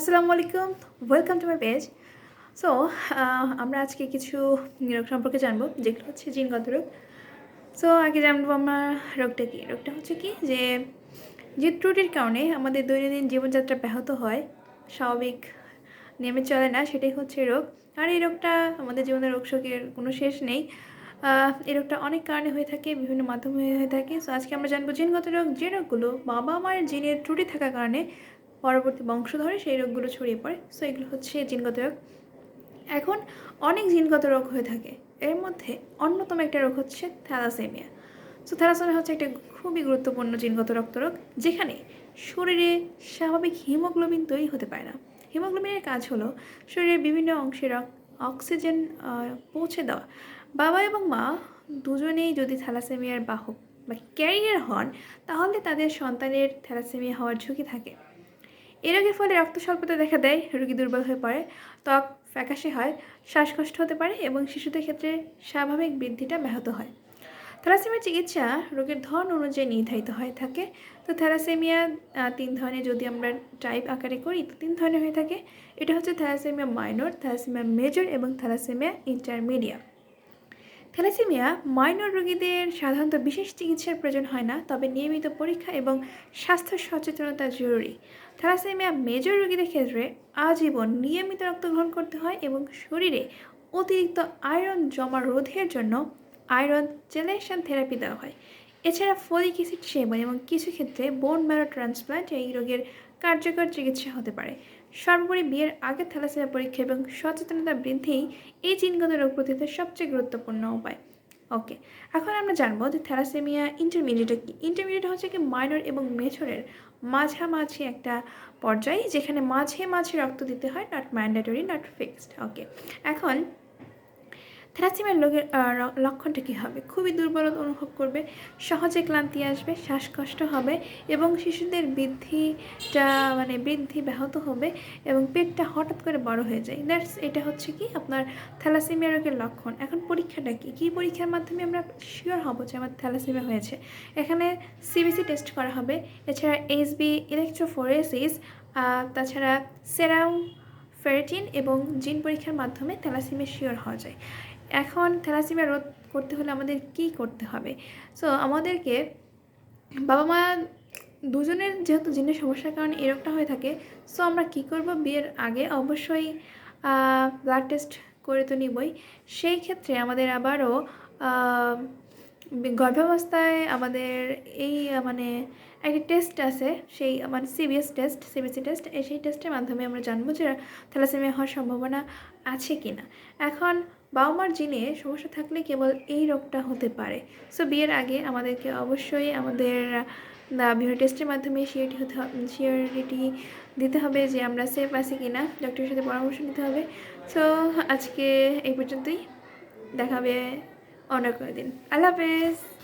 আসসালামু আলাইকুম। Welcome to my page so আমরা আজকে কিছু রোগ সম্পর্কে জানব, যেগুলো হচ্ছে জিনগত রোগ সো আগে জানব আমরা রোগটা কী। রোগটা হচ্ছে কি যে যে ত্রুটির কারণে আমাদের দৈনন্দিন জীবনযাত্রা ব্যাহত হয়, স্বাভাবিক নেমে চলে না, সেটাই হচ্ছে রোগ। আর এই রোগটা আমাদের জীবনের রোগ শোকের কোনো শেষ নেই। এই রোগটা অনেক কারণে হয়ে থাকে, বিভিন্ন মাধ্যমে হয়ে থাকে। সো আজকে আমরা জানব জিনগত রোগ যে রোগগুলো বাবা মায়ের জিনের ত্রুটি থাকার কারণে পরবর্তী বংশধরে সেই রোগগুলো ছড়িয়ে পড়ে। সো এগুলো হচ্ছে জিনগত রোগ। এখন অনেক জিনগত রোগ হয়ে থাকে। এর মধ্যে অন্যতম একটা রোগ হচ্ছে থ্যালাসেমিয়া। সো থ্যালাসেমিয়া হচ্ছে একটা খুবই গুরুত্বপূর্ণ জিনগত রক্তরোগ, যেখানে শরীরে স্বাভাবিক হিমোগ্লোবিন তৈরি হতে পারে না। হিমোগ্লোবিনের কাজ হলো শরীরের বিভিন্ন অংশে অক্সিজেন পৌঁছে দেওয়া। বাবা এবং মা দুজনেই যদি থ্যালাসেমিয়ার বাহক বা ক্যারিয়ার হন, তাহলে তাদের সন্তানের থ্যালাসেমিয়া হওয়ার ঝুঁকি থাকে। এ রোগের ফলে রক্ত স্বল্পতা দেখা দেয়, রোগী দুর্বল হয়ে পড়ে, ত্বক ফ্যাকাশে হয়, শ্বাসকষ্ট হতে পারে এবং শিশুদের ক্ষেত্রে স্বাভাবিক বৃদ্ধিটা ব্যাহত হয়। থ্যালাসেমিয়ার চিকিৎসা রোগের ধরন অনুযায়ী নির্ধারিত হয়ে থাকে। তো থ্যালাসেমিয়া তিন ধরনের যদি আমরা টাইপ আকারে করি, তো তিন ধরনের হয়ে থাকে। এটা হচ্ছে থ্যালাসেমিয়া মাইনর থ্যালাসেমিয়া মেজর এবং থ্যালাসেমিয়া ইন্টারমিডিয়া থ্যালাসেমিয়া মাইনর রোগীদের সাধারণত বিশেষ চিকিৎসার প্রয়োজন হয় না, তবে নিয়মিত পরীক্ষা এবং স্বাস্থ্য সচেতনতা জরুরি। থ্যালাসেমিয়া মেজর রোগীদের ক্ষেত্রে আজীবন নিয়মিত রক্ত গ্রহণ করতে হয় এবং শরীরে অতিরিক্ত আয়রন জমা রোধের জন্য আয়রন জেলেশন থেরাপি দেওয়া হয়। এছাড়া ফলিক অ্যাসিড সেবন এবং কিছু ক্ষেত্রে বোন ম্যারো ট্রান্সপ্লান্ট এই রোগের কার্যকর চিকিৎসা হতে পারে। সর্বোপরি বিয়ের আগে থ্যালাসেমিয়া পরীক্ষা এবং সচেতনতা বৃদ্ধি এই জিনগত রোগ প্রতিরোধের সবচেয়ে গুরুত্বপূর্ণ উপায়। ওকে, এখন আমরা জানব যে থ্যালাসেমিয়া ইন্টারমিডিয়েট কি? ইন্টারমিডিয়েট হচ্ছে কি মাইনর এবং মেছরের মাঝামাঝি একটা পর্যায় যেখানে মাঝে মাঝে রক্ত দিতে হয় not mandatory not fixed okay এখন থ্যালাসেমিয়ার রোগের লক্ষণটা কী হবে? খুবই দুর্বলতা অনুভব করবে, সহজে ক্লান্তি আসবে, শ্বাসকষ্ট হবে এবং শিশুদের বৃদ্ধিটা মানে বৃদ্ধি ব্যাহত হবে এবং পেটটা হঠাৎ করে বড় হয়ে যায়। দ্যাটস এটা হচ্ছে কি? আপনার থ্যালাসেমিয়া রোগের লক্ষণ। এখন পরীক্ষাটা কি? কী পরীক্ষার মাধ্যমে আমরা শিওর হব যে আমার থ্যালাসেমিয়া হয়েছে? এখানে সিবিসি টেস্ট করা হবে, এছাড়া এইচবি ইলেকট্রোফোরেসিস তাছাড়া সেরাম ফেরেটিন এবং জিন পরীক্ষার মাধ্যমে থ্যালাসেমিয়া শিওর হওয়া যায়। এখন থ্যালাসেমিয়া রোধ করতে হলে আমাদের কি করতে হবে? সো আমাদেরকে বাবা মা দুজনের যেহেতু জিনের সমস্যার কারণে এই রোগটা হয়ে থাকে সো আমরা কি করব? বিয়ের আগে অবশ্যই ব্লাড টেস্ট করে তো নিবই। সেই ক্ষেত্রে আমাদের আবারও গর্ভাবস্থায় আমাদের এই মানে একটি টেস্ট আছে, সেই মানে সিবিএস টেস্ট সিবিসি টেস্ট এই সেই টেস্টের মাধ্যমে আমরা জানব যে থ্যালাসেমিয়া হওয়ার সম্ভাবনা আছে কি না এখন বাবা মার জিনে সমস্যা থাকলে কেবল এই রোগটা হতে পারে। সো বিয়ের আগে আমাদেরকে অবশ্যই আমাদের বিভিন্ন টেস্টের মাধ্যমে শিওরিটি হতে শিওরিটি দিতে হবে যে আমরা সেফ আছি কি না ডক্টরের সাথে পরামর্শ নিতে হবে। সো আজকে এই পর্যন্তই। দেখাবে অন্য করে দিন। আল্লাহ হাফেজ।